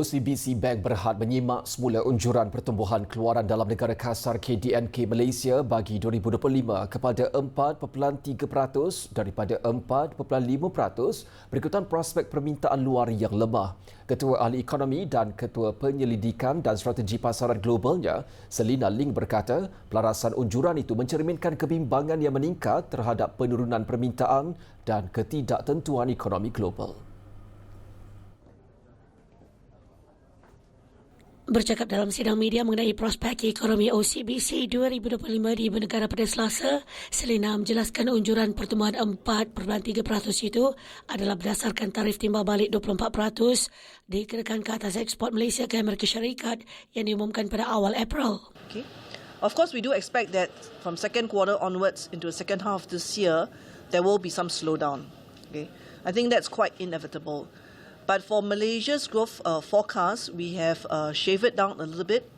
OCBC Bank berhad menyimak semula unjuran pertumbuhan keluaran dalam negara kasar KDNK Malaysia bagi 2025 kepada 4.3% daripada 4.5% berikutan prospek permintaan luar yang lemah. Ketua Ahli Ekonomi dan Ketua Penyelidikan dan Strategi Pasaran Globalnya, Selina Ling berkata, pelarasan unjuran itu mencerminkan kebimbangan yang meningkat terhadap penurunan permintaan dan ketidaktentuan ekonomi global. Bercakap dalam sidang media mengenai prospek ekonomi OCBC 2025 di ibu negara pada Selasa, Selina menjelaskan unjuran pertumbuhan 4.3% itu adalah berdasarkan tarif timbal balik 24% dikenakan ke atas ekspor Malaysia ke Amerika Syarikat yang diumumkan pada awal April. Okay. Of course, we do expect that from second quarter onwards into the second half of this year, there will be some slowdown. Okay. I think that's quite inevitable. But for Malaysia's growth uh, forecast, we have uh, shaved it down a little bit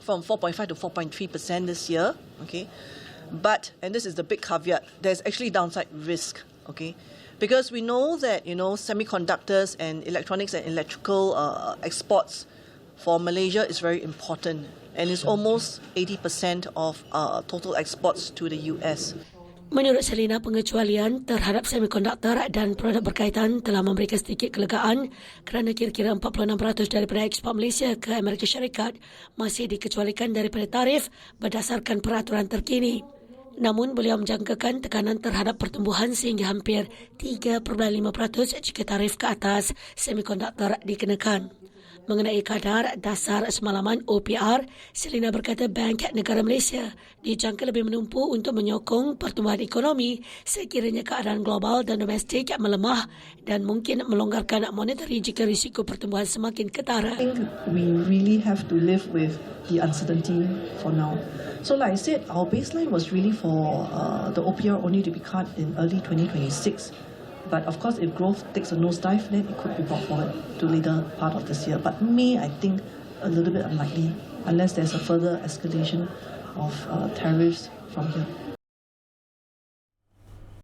from 4.5 to 4.3% this year. Okay. But, and this is the big caveat, there's actually downside risk. Okay. Because we know that, you know, semiconductors and electronics and electrical uh, exports for Malaysia is very important. And it's almost 80% of uh, total exports to the US. Menurut Selina, pengecualian terhadap semikonduktor dan produk berkaitan telah memberikan sedikit kelegaan kerana kira-kira 46% daripada ekspor Malaysia ke Amerika Syarikat masih dikecualikan daripada tarif berdasarkan peraturan terkini. Namun beliau menjangkakan tekanan terhadap pertumbuhan sehingga hampir 3.5% jika tarif ke atas semikonduktor dikenakan mengenai kadar dasar semalaman OPR, Selina berkata Bank Negara Malaysia dijangka lebih menumpu untuk menyokong pertumbuhan ekonomi sekiranya keadaan global dan domestik melemah dan mungkin melonggarkan monetari jika risiko pertumbuhan semakin ketara. I think we really have to live with the uncertainty for now. So like I said, our baseline was really for uh, the OPR only to be cut in early 2026. But of course, if growth takes a nosedive, then it could be brought forward to later part of this year. But May, I think, a little bit unlikely, unless there's a further escalation of uh, tariffs from here.